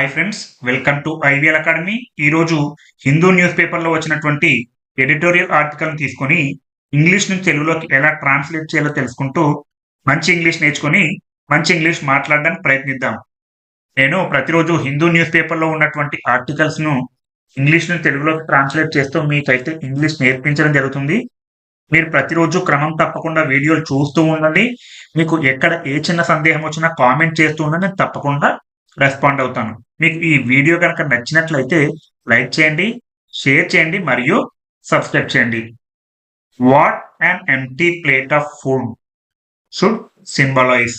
Hi friends welcome to IVL academy ఈరోజు Hindu news పేపర్లో వచ్చినటువంటి ఎడిటోరియల్ ఆర్టికల్ని తీసుకొని ఇంగ్లీష్ నుంచి తెలుగులోకి ఎలా ట్రాన్స్లేట్ చేయాలో తెలుసుకుంటూ మంచి ఇంగ్లీష్ నేర్చుకొని మంచి ఇంగ్లీష్ మాట్లాడడానికి ప్రయత్నిద్దాం. నేను ప్రతిరోజు హిందూ న్యూస్ పేపర్లో ఉన్నటువంటి ఆర్టికల్స్ను ఇంగ్లీష్ నుంచి తెలుగులోకి ట్రాన్స్లేట్ చేస్తూ మీకైతే ఇంగ్లీష్ నేర్పించడం జరుగుతుంది. మీరు ప్రతిరోజు క్రమం తప్పకుండా వీడియోలు చూస్తూ ఉండండి. మీకు ఎక్కడ ఏ చిన్న సందేహం వచ్చినా కామెంట్ చేస్తూ ఉండండి. నేను తప్పకుండా రెస్పాండ్ అవుతాను. మీకు ఈ వీడియో కనుక నచ్చినట్లయితే లైక్ చేయండి షేర్ చేయండి మరియు సబ్స్క్రైబ్ చేయండి. What and empty plate of food should symbolize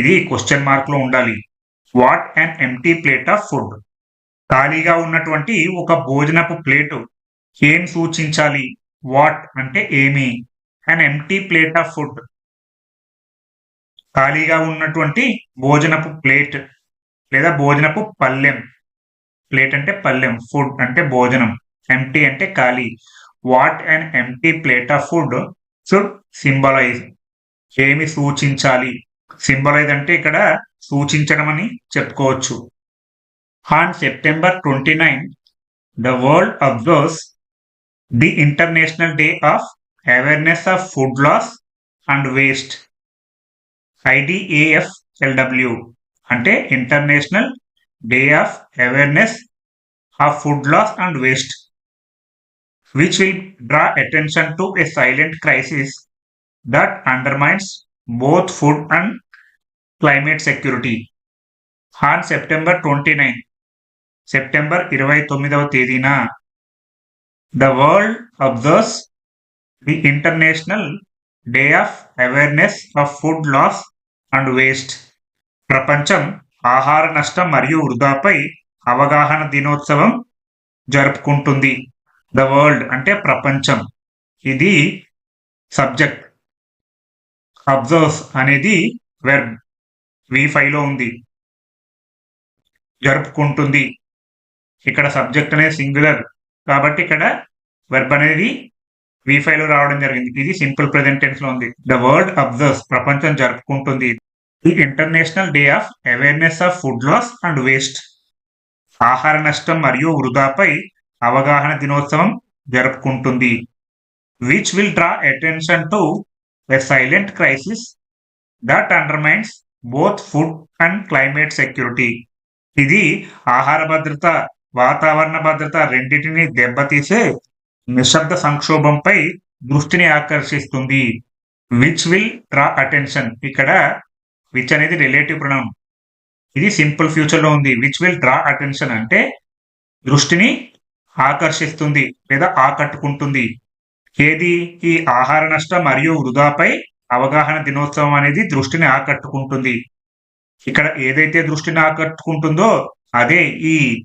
ఇది క్వశ్చన్ మార్క్లో ఉండాలి. What and empty plate of food ఖాళీగా ఉన్నటువంటి ఒక భోజనపు ప్లేటు ఏం సూచించాలి? వాట్ అంటే ఏమి? And empty plate of food ఖాళీగా ఉన్నటువంటి భోజనపు ప్లేట్ లేదా భోజనపు పల్లెం. ప్లేట్ అంటే పల్లెం ఫుడ్ అంటే భోజనం. ఎంటీ అంటే ఖాళీ. What and empty plate of food should symbolize ఏమి సూచించాలి? సింబలైజ్ అంటే ఇక్కడ సూచించడం అని చెప్పుకోవచ్చు. On September twenty nine the world observes the international day of awareness of food loss and waste IDAF LW అంటే international day of awareness of food loss and waste which will draw attention to a silent crisis that undermines both food and climate security on September twenty nine September ఇరవై తొమ్మిదవ తేదీన the world observes the international day of awareness of food loss and waste ప్రపంచం ఆహార నష్టం మరియు వృధాపై అవగాహన దినోత్సవం జరుపుకుంటుంది. ద వరల్డ్ అంటే ప్రపంచం. ఇది సబ్జెక్ట్. అబ్జర్వ్స్ అనేది వెర్బ్. వి లో ఉంది. జరుపుకుంటుంది. ఇక్కడ సబ్జెక్ట్ అనేది సింగులర్. కాబట్టి ఇక్కడ వెర్బ్ అనేది వి రావడం జరిగింది. ఇది సింపుల్ ప్రెసెంట్ ఉంది. ద వరల్డ్ అబ్జర్వ్స్ ప్రపంచం జరుపుకుంటుంది. The international day of awareness of food loss and waste ఆహార నష్టం మరియు వృధాపై అవగాహన దినోత్సవం జరుపుకుంటుంది. Which will draw attention to a silent crisis that undermines both food and climate security ఇది ఆహార భద్రత వాతావరణ భద్రత రెండింటిని దెబ్బతీసే నిశ్శబ్ద సంక్షోభంపై దృష్టిని ఆకర్షిస్తుంది. విచ్ విల్ డ్రా అటెన్షన్ ఇక్కడ విచ్ అనేది రిలేటివ్ ప్రొనౌన్ ఇది సింపుల్ ఫ్యూచర్లో ఉంది. విచ్ విల్ డ్రా అటెన్షన్ అంటే దృష్టిని ఆకర్షిస్తుంది లేదా ఆకట్టుకుంటుంది. ఏది? ఈ ఆహార నష్టం మరియు వృధాపై అవగాహన దినోత్సవం అనేది దృష్టిని ఆకట్టుకుంటుంది. ఇక్కడ ఏదైతే దృష్టిని ఆకట్టుకుంటుందో అదే ఈ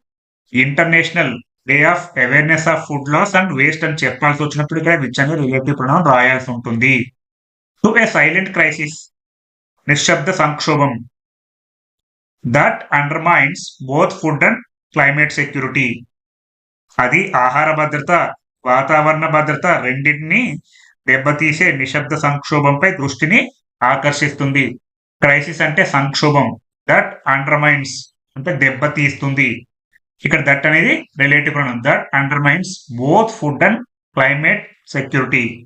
international day of awareness of food loss and waste అని చెప్పాల్సి వచ్చినప్పుడు ఇక్కడ విచ్ అనే రిలేటివ్ ప్రొనౌన్ రాయాల్సి ఉంటుంది. టు ఏ సైలెంట్ క్రైసిస్ నిశ్శబ్ద సంక్షోభం. That undermines both food and climate security అది ఆహార భద్రత వాతావరణ భద్రత రెండింటిని దెబ్బతీసే నిశ్శబ్ద సంక్షోభంపై దృష్టిని ఆకర్షిస్తుంది. క్రైసిస్ అంటే సంక్షోభం. దట్ అండర్మైన్స్ అంటే దెబ్బతీస్తుంది. ఇక్కడ దట్ అనేది relative that undermines both food and climate security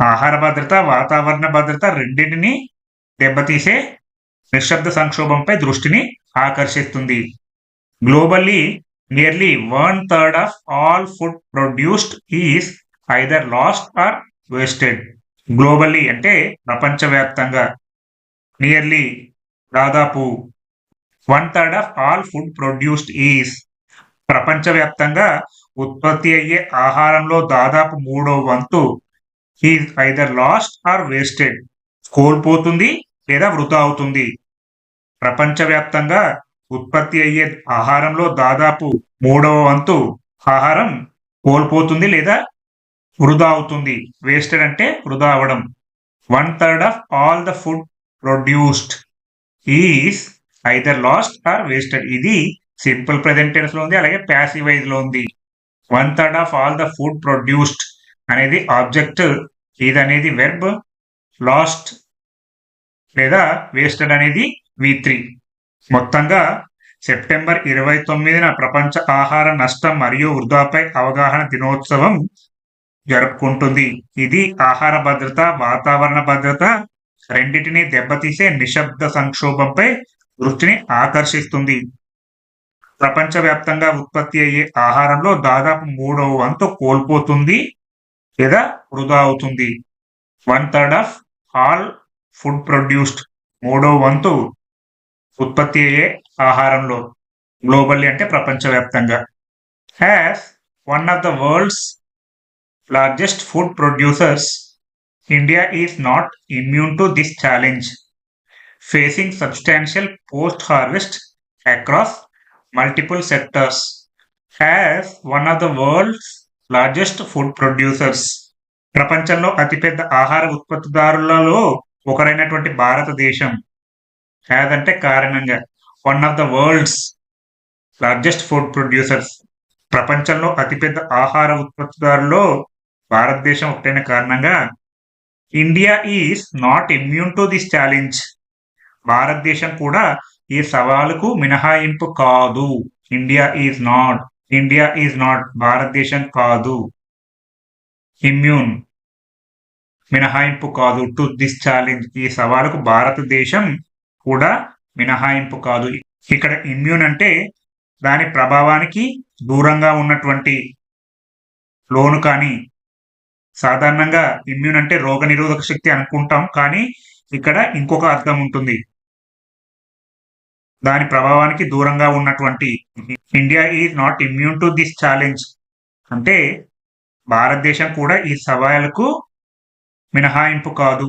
ఆహార భద్రత వాతావరణ భద్రత రెండింటిని దెబ్బతీసే నిశ్శబ్ద సంక్షోభంపై దృష్టిని ఆకర్షిస్తుంది. Globally nearly one third of all food produced is either lost or wasted globally అంటే ప్రపంచవ్యాప్తంగా. నియర్లీ దాదాపు one third of all food produced is ప్రపంచవ్యాప్తంగా ఉత్పత్తి అయ్యే ఆహారంలో దాదాపు మూడో వంతు is either lost or wasted కోల్పోతుంది లేదా వృధా అవుతుంది. ప్రపంచవ్యాప్తంగా ఉత్పత్తి అయ్యే ఆహారంలో దాదాపు మూడవ వంతు ఆహారం కోల్పోతుంది లేదా వృధా అవుతుంది. వేస్టెడ్ అంటే వృధా అవడం one third of all the food produced is either lost or wasted. ఇది సింపుల్ ప్రెజెంటెన్స్లో ఉంది అలాగే ప్యాసివ్లో ఉంది. One third of all the food produced అనేది ఆబ్జెక్ట్ ఇది అనేది వెర్బ్. లాస్ట్ లేదా వేస్టెడ్ అనేది వి త్రీ మొత్తంగా సెప్టెంబర్ ఇరవై తొమ్మిదిన ప్రపంచ ఆహార నష్టం మరియు వృధాపై అవగాహన దినోత్సవం జరుపుకుంటుంది. ఇది ఆహార భద్రత వాతావరణ భద్రత రెండింటిని దెబ్బతీసే నిశ్శబ్ద సంక్షోభంపై దృష్టిని ఆకర్షిస్తుంది. ప్రపంచవ్యాప్తంగా ఉత్పత్తి అయ్యే ఆహారంలో దాదాపు మూడవ వంతు కోల్పోతుంది లేదా వృధా అవుతుంది. One third of all food produced మూడవ వంతు ఉత్పత్తి అయ్యే ఆహారంలో గ్లోబల్లీ అంటే ప్రపంచవ్యాప్తంగా. Has one of the world's largest food producers India is not immune to this challenge facing substantial post harvest across multiple sectors has one of the world's largest food producers ప్రపంచంలో అతిపెద్ద ఆహార ఉత్పత్తిదారులలో ఒకరైనటువంటి భారతదేశం లేదంటే కారణంగా one of the world's largest food producers ప్రపంచంలో అతిపెద్ద ఆహార ఉత్పత్తిదారులో భారతదేశం ఒకటైన కారణంగా India is not immune to this challenge భారతదేశం కూడా ఈ సవాలుకు మినహాయింపు కాదు. India is not India is not భారతదేశం కాదు. ఇమ్యూన్ మినహాయింపు కాదు. టు దిస్ ఛాలెంజ్ ఈ సవాలుకు భారతదేశం కూడా మినహాయింపు కాదు. ఇక్కడ ఇమ్యూన్ అంటే దాని ప్రభావానికి దూరంగా ఉన్నటువంటి లోను కానీ సాధారణంగా ఇమ్యూన్ అంటే రోగ నిరోధక శక్తి అనుకుంటాం. కానీ ఇక్కడ ఇంకొక అర్థం ఉంటుంది. దాని ప్రభావానికి దూరంగా ఉన్నటువంటి India is not immune to this challenge అంటే భారతదేశం కూడా ఈ సవాళ్ళకు మినహాయింపు కాదు.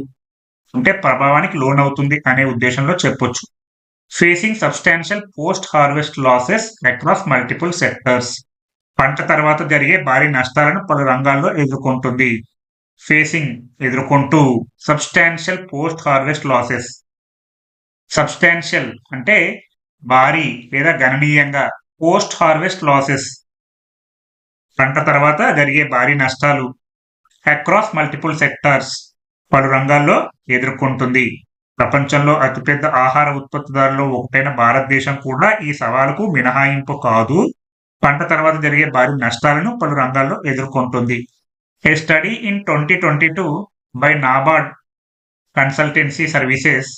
అంటే ప్రభావానికి లోనవుతుంది అనే ఉద్దేశంలో చెప్పొచ్చు. Facing substantial post harvest losses across multiple sectors పంట తర్వాత జరిగే భారీ నష్టాలను పలు రంగాల్లో ఎదుర్కొంటుంది. ఫేసింగ్ ఎదుర్కొంటూ substantial post harvest losses substantial అంటే భారీ లేదా గణనీయంగా పోస్ట్ హార్వెస్ట్ లాసెస్ పంట తర్వాత జరిగే భారీ నష్టాలు. అక్రాస్ మల్టిపుల్ సెక్టార్స్ పలు రంగాల్లో ఎదుర్కొంటుంది. ప్రపంచంలో అతిపెద్ద ఆహార ఉత్పత్తిదారులో ఒకటైన భారతదేశం కూడా ఈ సవాలుకు మినహాయింపు కాదు. పంట తర్వాత జరిగే భారీ నష్టాలను పలు రంగాల్లో ఎదుర్కొంటుంది. A study in twenty twenty two by NABARD Consultancy Services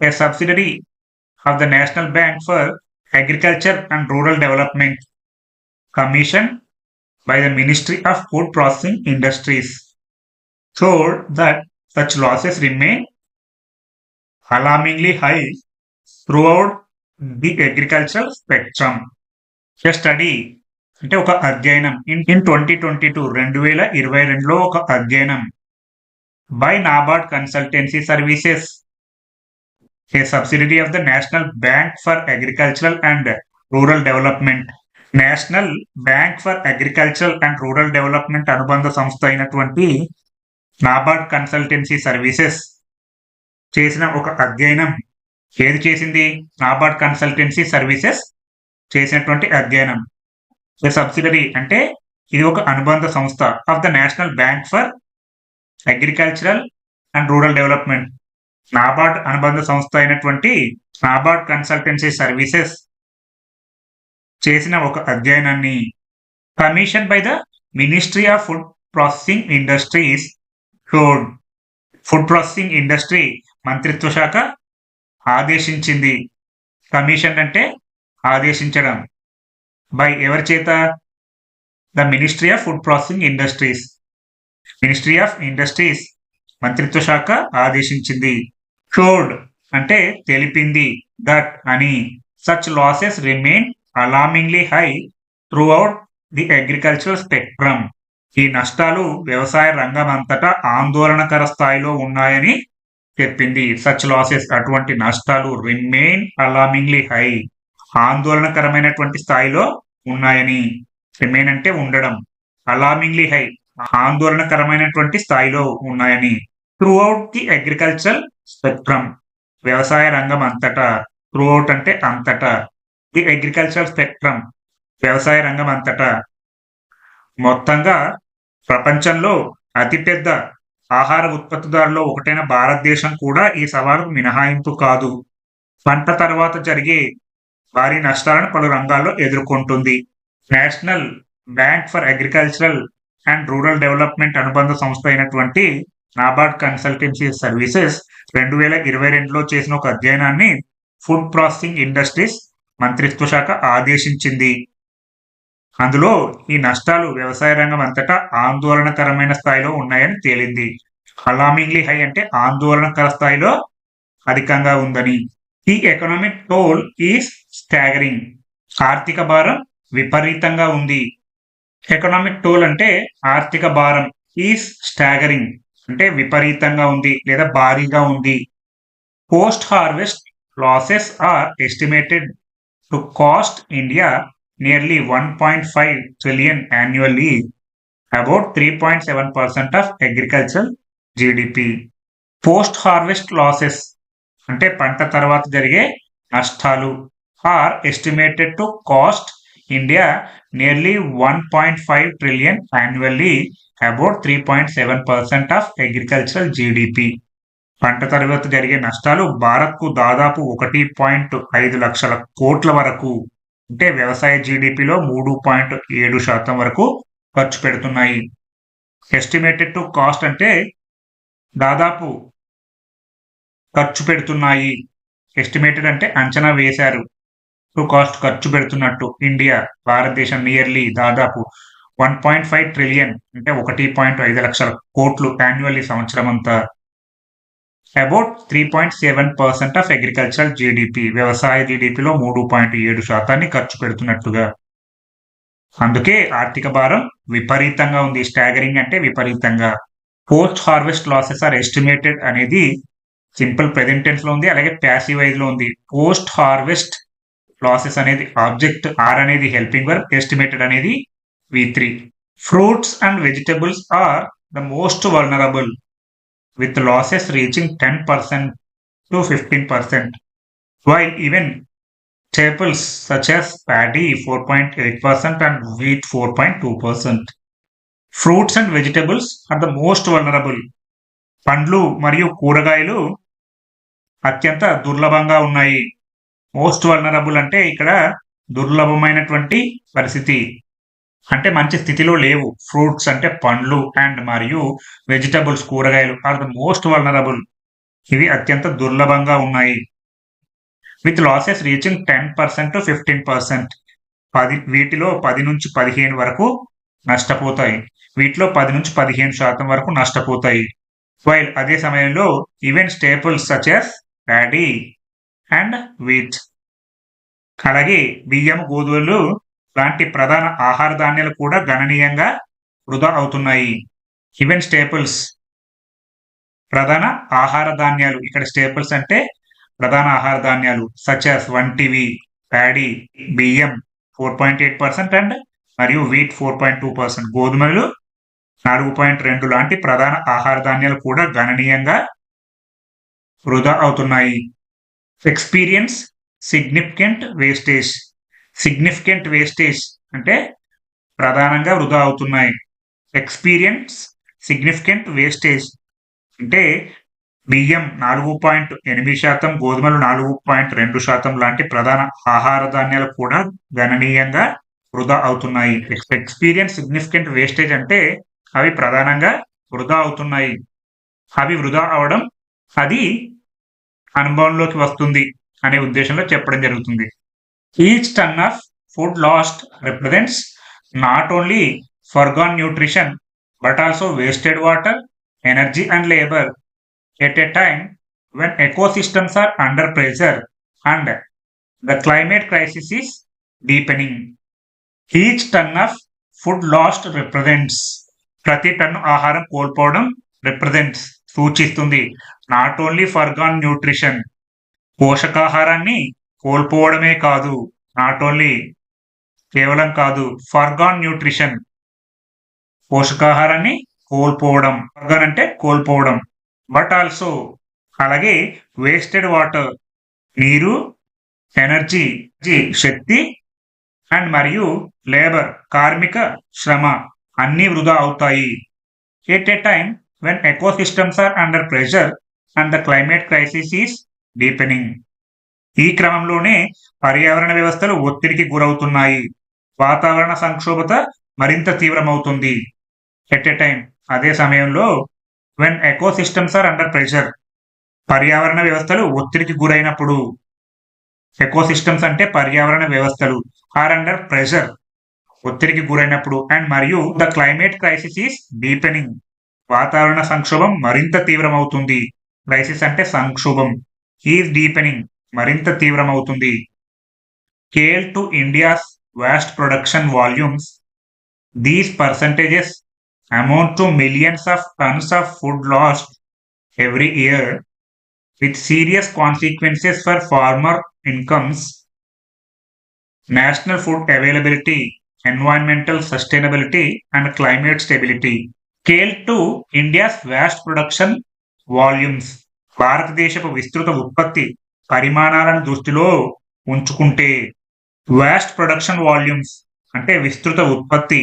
a subsidiary of the National Bank for Agriculture and Rural Development commission by the Ministry of Food Processing Industries showed that such losses remain alarmingly high throughout the agricultural spectrum. A study అంటే ఒక అధ్యయనం in in twenty twenty two రెండు వేల ఇరవై రెండులో ఒక అధ్యయనం by NABARD Consultancy Services a subsidiary of the National Bank for Agricultural and Rural Development National Bank for Agriculture and Rural Development అనుబంధ సంస్థ అయినటువంటి నాబార్డ్ కన్సల్టెన్సీ సర్వీసెస్ చేసిన ఒక అధ్యయనం. ఏది చేసింది? నాబార్డ్ కన్సల్టెన్సీ సర్వీసెస్ చేసినటువంటి అధ్యయనం. సబ్సిడరీ అంటే ఇది ఒక అనుబంధ సంస్థ of the National Bank for Agricultural and Rural Development. NABARD అనుబంధ సంస్థ అయినటువంటి నాబార్డ్ కన్సల్టెన్సీ సర్వీసెస్ చేసిన ఒక అధ్యయనాన్ని. Commission by the Ministry of Food Processing Industries showed food processing industry మంత్రిత్వ శాఖ ఆదేశించింది. కమిషన్ అంటే ఆదేశించడం. బై ఎవరి చేత? The Ministry of Food Processing Industries Ministry of Industries మంత్రిత్వ శాఖ ఆదేశించింది. షోడ్ అంటే తెలిపింది దట్ అని. Such losses remain alarmingly high throughout the agriculture spectrum ఈ నష్టాలు వ్యవసాయ రంగం అంతటా ఆందోళనకర స్థాయిలో ఉన్నాయని చెప్పింది. సచ్ లాసెస్ అటువంటి నష్టాలు రిమైన్ అలామింగ్లీ హై ఆందోళనకరమైనటువంటి స్థాయిలో ఉన్నాయని రిమైన్ అంటే ఉండడం అలామింగ్లీ హై ఆందోళనకరమైనటువంటి స్థాయిలో ఉన్నాయని throughout the agriculture spectrum వ్యవసాయ రంగం అంతటా త్రూ అవుట్ అంటే అంతటా ది అగ్రికల్చర్ స్పెక్ట్రమ్ వ్యవసాయ రంగం అంతటా. మొత్తంగా ప్రపంచంలో అతిపెద్ద ఆహార ఉత్పత్తిదారులో ఒకటైన భారతదేశం కూడా ఈ సవాలుకు మినహాయింపు కాదు. పంట తర్వాత జరిగే భారీ నష్టాలను పలు రంగాల్లో ఎదుర్కొంటుంది. National Bank for Agricultural and Rural Development అనుబంధ సంస్థ అయినటువంటి నాబార్డ్ కన్సల్టెన్సీ సర్వీసెస్ రెండు వేల ఇరవై రెండులో చేసిన ఒక అధ్యయనాన్ని ఫుడ్ ప్రాసెసింగ్ ఇండస్ట్రీస్ మంత్రిత్వ శాఖ ఆదేశించింది. అందులో ఈ నష్టాలు వ్యవసాయ రంగం అంతటా ఆందోళనకరమైన స్థాయిలో ఉన్నాయని తేలింది. అలామింగ్లీ హై అంటే ఆందోళనకర స్థాయిలో అధికంగా ఉందని. ఈ ఎకనామిక్ టోల్ ఈస్ స్టాగరింగ్ ఆర్థిక భారం విపరీతంగా ఉంది. ఎకనామిక్ టోల్ అంటే ఆర్థిక భారం ఈస్ స్టాగరింగ్ అంటే విపరీతంగా ఉంది లేదా భారీగా ఉంది. Post harvest losses are estimated to cost India nearly one point five trillion annually about three point seven percent of agriculture GDP post harvest losses అంటే పంట తర్వాత జరిగే నష్టాలు are estimated to cost India nearly one point five trillion annually about three point seven percent of agricultural GDP పంట తర్వాత జరిగే నష్టాలు భారత్కు దాదాపు ఒకటి పాయింట్ ఐదు లక్షల కోట్ల వరకు అంటే వ్యవసాయ జీడిపిలో మూడు పాయింట్ ఏడు శాతం వరకు ఖర్చు పెడుతున్నాయి. ఎస్టిమేటెడ్ టు కాస్ట్ అంటే దాదాపు ఖర్చు పెడుతున్నాయి. ఎస్టిమేటెడ్ అంటే అంచనా వేశారు. టు కాస్ట్ ఖర్చు పెడుతున్నట్టు ఇండియా భారతదేశం నియర్లీ దాదాపు వన్ పాయింట్ ఫైవ్ ట్రిలియన్ అంటే ఒకటి పాయింట్ ఐదు లక్షల కోట్లు యాన్యువల్లీ సంవత్సరం అంతా about three point seven percent of agricultural GDP వ్యవసాయ జీడిపిలో మూడు పాయింట్ ఏడు శాతాన్ని ఖర్చు పెడుతున్నట్టుగా. అందుకే ఆర్థిక భారం విపరీతంగా ఉంది. స్టాగరింగ్ అంటే విపరీతంగా. Post harvest losses are estimated అనేది సింపుల్ ప్రెజెంటెన్స్లో ఉంది అలాగే ప్యాసివ్ వైజ్లో ఉంది. పోస్ట్ హార్వెస్ట్ లాసెస్ అనేది ఆబ్జెక్ట్ ఆర్ అనేది హెల్పింగ్ వర్క్ ఎస్టిమేటెడ్ అనేది V three fruits and vegetables are the most vulnerable with losses reaching ten percent to fifteen percent while even 15%, while even four point eight percent and wheat four point two percent fruits and vegetables are the most vulnerable పండ్లు మరియు కూరగాయలు అత్యంత దుర్లభంగా ఉన్నాయి most vulnerable అంటే ఇక్కడ దుర్లభమైనటువంటి పరిస్థితి అంటే మంచి స్థితిలో లేవు. ఫ్రూట్స్ అంటే పండ్లు అండ్ మరియు వెజిటబుల్స్ కూరగాయలు ఆర్ ద మోస్ట్ వల్నరబుల్. ఇవి అత్యంత దుర్లభంగా ఉన్నాయి. With losses reaching ten percent to fifteen percent. పది వీటిలో పది నుంచి పదిహేను వరకు నష్టపోతాయి. వీటిలో పది నుంచి పదిహేను శాతం వరకు నష్టపోతాయి. వైల్ అదే సమయంలో even staples such as paddy and wheat. అలాగే బియ్యం గోధుమలు లాంటి ప్రధాన ఆహార ధాన్యాలు కూడా గణనీయంగా వృధా అవుతున్నాయి. హివెన్ స్టేపుల్స్ ప్రధాన ఆహార ధాన్యాలు. ఇక్కడ స్టేపుల్స్ అంటే ప్రధాన ఆహార ధాన్యాలు సచాస్ వంటివి ప్యాడీ బియ్యం four point eight percent and మరియు wheat four point two percent గోధుమలు నాలుగు పాయింట్ రెండు లాంటి ప్రధాన ఆహార ధాన్యాలు కూడా గణనీయంగా వృధా అవుతున్నాయి. Experience significant wastage significant wastage అంటే ప్రధానంగా వృధా అవుతున్నాయి. ఎక్స్పీరియన్స్ సిగ్నిఫికెంట్ వేస్టేజ్ అంటే బియ్యం నాలుగు పాయింట్ ఎనిమిది శాతం గోధుమలు నాలుగు పాయింట్ రెండు శాతం లాంటి ప్రధాన ఆహార ధాన్యాలు కూడా గణనీయంగా వృధా అవుతున్నాయి. ఎక్స్పీరియన్స్ సిగ్నిఫికెంట్ వేస్టేజ్ అంటే అవి ప్రధానంగా వృధా అవుతున్నాయి. అవి వృధా అవడం అది అనుభవంలోకి వస్తుంది అనే ఉద్దేశంలో చెప్పడం జరుగుతుంది. Each ton of food lost represents not only forgone nutrition but also wasted water energy and labour at a time when ecosystems are under pressure and the climate crisis is deepening each ton of food lost represents ప్రతి ton ఆహారం కోల్పోవడం represents సూచిస్తుంది. Not only forgone nutrition పోషకాహారాన్ని కోల్పోవడమే కాదు not only కేవలం కాదు ఫర్గాన్ nutrition పోషకాహారాన్ని కోల్పోవడం. ఫర్గాన్ అంటే కోల్పోవడం. బట్ ఆల్సో అలాగే వేస్టెడ్ వాటర్ నీరు ఎనర్జీ శక్తి అండ్ మరియు లేబర్ కార్మిక శ్రమ అన్నీ వృధా అవుతాయి. At a time when ecosystems are under pressure and the climate crisis is deepening ఈ క్రమంలోనే పర్యావరణ వ్యవస్థలు ఒత్తిడికి గురవుతున్నాయి. వాతావరణ సంక్షోభత మరింత తీవ్రమవుతుంది. ఎట్ ఎ టైం అదే సమయంలో when ecosystems are under pressure పర్యావరణ వ్యవస్థలు ఒత్తిడికి గురైనప్పుడు ఎకో సిస్టమ్స్ అంటే పర్యావరణ వ్యవస్థలు ఆర్ అండర్ ప్రెషర్ ఒత్తిడికి గురైనప్పుడు అండ్ మరియు the climate crisis is deepening వాతావరణ సంక్షోభం మరింత తీవ్రమవుతుంది. క్రైసిస్ అంటే సంక్షోభం ఈజ్ డీపెనింగ్ మరింత తీవ్రమవుతుంది. Scale to India's vast production volumes these percentages amount to millions of tons of food lost every year with serious consequences for farmer incomes national food availability environmental sustainability and climate stability scale to India's vast production volumes భారతదేశపు విస్తృత ఉత్పత్తి పరిమాణాలను దృష్టిలో ఉంచుకుంటే vast production volumes అంటే విస్తృత ఉత్పత్తి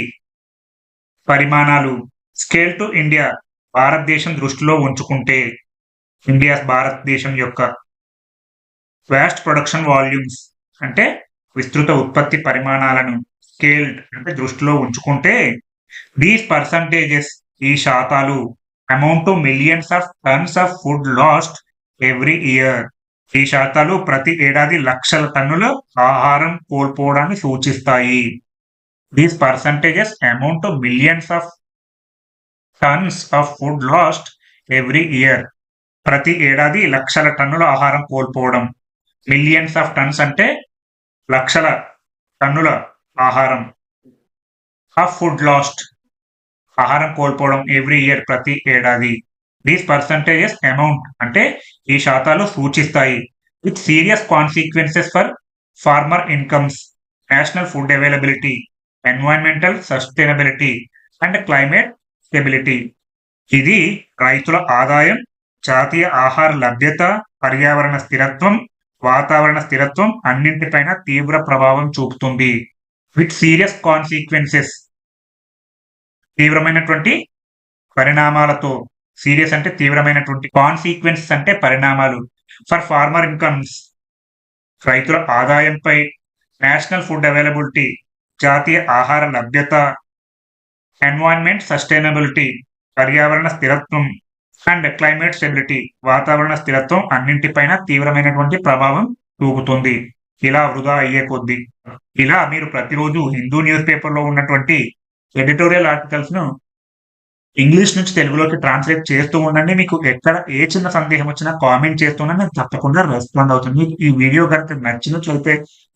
పరిమాణాలు స్కేల్ టు ఇండియా భారతదేశం దృష్టిలో ఉంచుకుంటే ఇండియా భారతదేశం యొక్క వాస్ట్ ప్రొడక్షన్ వాల్యూమ్స్ అంటే విస్తృత ఉత్పత్తి పరిమాణాలను స్కేల్డ్ అంటే దృష్టిలో ఉంచుకుంటే దీస్ పర్సంటేజెస్ ఈ శాతాలు amount to millions of tons of food lost every year ఈ శాతాలు ప్రతి ఏడాది లక్షల టన్నుల ఆహారం కోల్పోవడాన్ని సూచిస్తాయి. These percentages amount millions of tons of food lost every year ప్రతి ఏడాది లక్షల టన్నుల ఆహారం కోల్పోవడం. మిలియన్స్ ఆఫ్ టన్స్ అంటే లక్షల టన్నుల ఆహారం. ఆఫ్ ఫుడ్ లాస్ట్ ఆహారం కోల్పోవడం ఎవ్రీ ఇయర్ ప్రతి ఏడాది. దీస్ పర్సంటేజెస్ అమౌంట్ అంటే ఈ శాతాలు సూచిస్తాయి. With serious consequences for farmer incomes national food availability environmental sustainability and climate stability ఇది రైతుల ఆదాయం జాతీయ ఆహార లభ్యత పర్యావరణ స్థిరత్వం వాతావరణ స్థిరత్వం అన్నింటిపైన తీవ్ర ప్రభావం చూపుతుంది. విత్ సీరియస్ కాన్సిక్వెన్సెస్ తీవ్రమైనటువంటి పరిణామాలతో సీరియస్ అంటే తీవ్రమైనటువంటి కాన్సిక్వెన్సెస్ అంటే పరిణామాలు. ఫర్ ఫార్మర్ ఇన్కమ్స్ రైతుల ఆదాయంపై నేషనల్ ఫుడ్ అవైలబిలిటీ జాతీయ ఆహార లభ్యత ఎన్వైరన్మెంట్ సస్టైనబిలిటీ పర్యావరణ స్థిరత్వం అండ్ క్లైమేట్ స్టెబిలిటీ వాతావరణ స్థిరత్వం అన్నింటిపైన తీవ్రమైనటువంటి ప్రభావం చూపుతుంది. ఇలా వృధా అయ్యే కొద్దీ. ఇలా మీరు ప్రతిరోజు హిందూ న్యూస్ పేపర్లో ఉన్నటువంటి ఎడిటోరియల్ ఆర్టికల్స్ను ఇంగ్లీష్ నుంచి తెలుగులోకి ట్రాన్స్లేట్ చేస్తూ ఉండండి. మీకు ఎక్కడ ఏ చిన్న సందేహం వచ్చినా కామెంట్ చేస్తున్నా నేను తప్పకుండా రెస్పాండ్ అవుతుంది ఈ వీడియో కనుక నచ్చినట్లయితే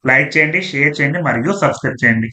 లైక్ చేయండి షేర్ చేయండి మరియు సబ్స్క్రైబ్ చేయండి.